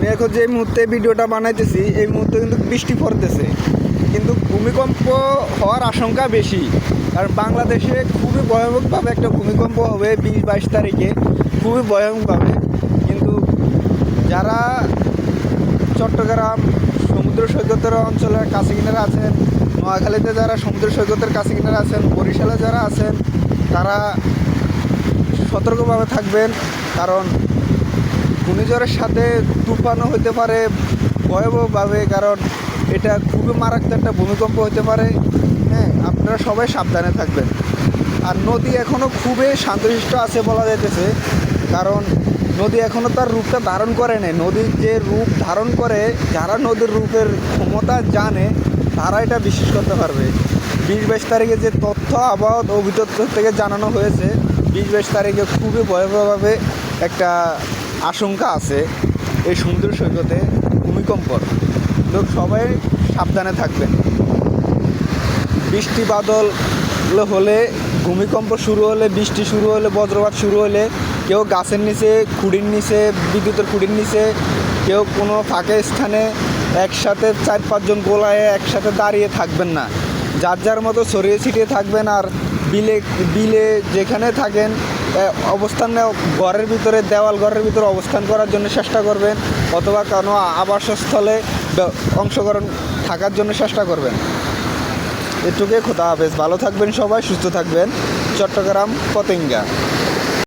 আমি এখন যে মুহূর্তে ভিডিওটা বানাইতেছি, এই মুহূর্তে কিন্তু বৃষ্টি পড়তেছে। কিন্তু ভূমিকম্প হওয়ার আশঙ্কা বেশি, কারণ বাংলাদেশে খুবই ভয়ানকভাবে একটা ভূমিকম্প হবে বিশ বাইশ তারিখে, খুবই ভয়ানকভাবে কিন্তু যারা চট্টগ্রাম সমুদ্র সৈকতের অঞ্চলের কাছে কিনারা আছেন, নোয়াখালীতে যারা সমুদ্র সৈকতের কাছে কিনারা আছেন, বরিশালে যারা আছেন, তারা সতর্কভাবে থাকবেন, কারণ ঘূর্ণিঝড়ের সাথে তুফানও হতে পারে, ভয়াবহভাবে, কারণ এটা খুবই মারাত্মক একটা ভূমিকম্প হতে পারে। হ্যাঁ আপনারা সবাই সাবধানে থাকবেন। আর নদী এখনও খুবই শান্তশিষ্ট আছে বলা যাইতেছে, কারণ নদী এখনও তার রূপটা ধারণ করে নেই। নদীর যে রূপ ধারণ করে, যারা নদীর রূপের ক্ষমতা জানে, তারা এটা বিশ্বাস করতে পারবে। বিশ বাইশ তারিখে যে তথ্য, আবহাওয়া অভিযোগ থেকে জানানো হয়েছে, বিশ বাইশ তারিখে খুবই ভয়াবহভাবে একটা আশঙ্কা আছে এই সমুদ্র সৈকতে ভূমিকম্পর লোক সবাই সাবধানে থাকবেন। বৃষ্টি বাদল হলে, ভূমিকম্প শুরু হলে, বৃষ্টি শুরু হলে, বজ্রপাত শুরু হলে, কেউ গাছের নিচে, খুঁড়ির নিচে, বিদ্যুতের খুঁড়ির নিচে, কেউ কোনো ফাঁকে স্থানে একসাথে চার পাঁচজন গোলায় একসাথে দাঁড়িয়ে থাকবেন না। যার যার মতো ছড়িয়ে ছিটিয়ে থাকবেন আর বিলে বিলে যেখানে থাকেন অবস্থান ঘরের ভিতরে, দেওয়াল ঘরের ভিতরে অবস্থান করার জন্য চেষ্টা করবেন, অথবা কোনো আবাসস্থলে অংশগ্রহণ থাকার জন্য চেষ্টা করবেন। এটুকুই খোদা হাফেজ। ভালো থাকবেন সবাই, সুস্থ থাকবেন। চট্টগ্রাম, পতেঙ্গা।